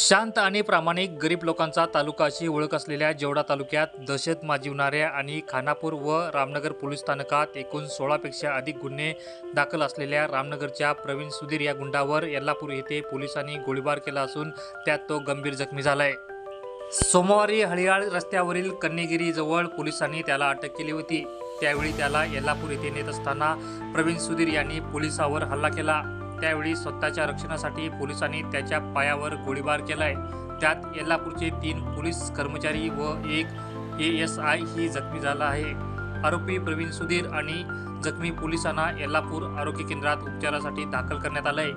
शांत आणि प्रामाणिक गरीब लोकांचा तालुका अशी ओळख असलेल्या जेवढा तालुक्यात दहशत माजिवणाऱ्या आणि खानापूर व रामनगर पोलीस स्थानकात एकूण सोळापेक्षा अधिक गुन्हे दाखल असलेल्या रामनगरच्या प्रवीण सुधीर या गुंडावर यल्लापूर येथे पोलिसांनी गोळीबार केला असून त्यात तो गंभीर जखमी झालाय. सोमवारी हळियाळ रस्त्यावरील कन्नेगिरीजवळ पोलिसांनी त्याला अटक केली होती. त्यावेळी त्याला यल्लापूर येथे नेत असताना प्रवीण सुधीर यांनी पोलिसावर हल्ला केला. त्यावेळी स्वतःच्या रक्षणासाठी पोलिसांनी त्याच्या पायावर गोळीबार केलाय. त्यात येल्लापूरचे तीन पोलीस कर्मचारी व एक ए एस आय ही जखमी झाला आहे. आरोपी प्रवीण सुधीर आणि जखमी पोलिसांना यल्लापूर आरोग्य केंद्रात उपचारासाठी दाखल करण्यात आलंय.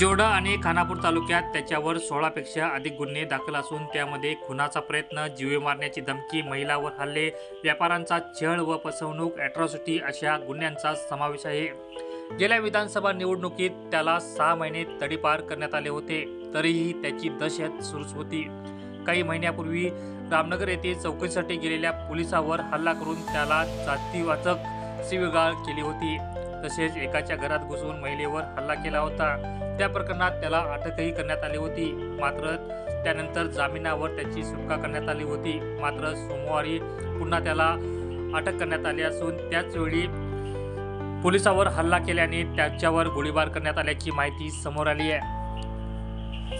जोडा आणि खानापूर तालुक्यात त्याच्यावर सोळापेक्षा अधिक गुन्हे दाखल असून त्यामध्ये खुनाचा प्रयत्न जीवे मारण्याची धमकी महिलावर हल्ले व्यापाऱ्यांचा छळ व फसवणूक ॲट्रॉसिटी अशा गुन्ह्यांचा समावेश आहे. गेल्या विधानसभा निवडणुकीत त्याला सहा महिने तडीपार करण्यात आले होते. तरीही त्याची दहशत सुरूच होती. काही महिन्यापूर्वी रामनगर येथे चौकशीसाठी गेलेल्या पोलिसावर हल्ला करून त्याला जातीवाचक शिवीगाळ केली होती. तसेच एकाच्या घरात घुसून महिलेवर हल्ला केला होता. त्या प्रकरणात त्याला अटकही करण्यात आली होती. मात्र त्यानंतर जामिनावर त्याची सुटका करण्यात आली होती. मात्र सोमवारी पुन्हा त्याला अटक करण्यात आली असून त्याचवेळी पोलिसावर हल्ला केल्याने त्याच्यावर गोळीबार करण्यात आल्याची माहिती समोर आली आहे.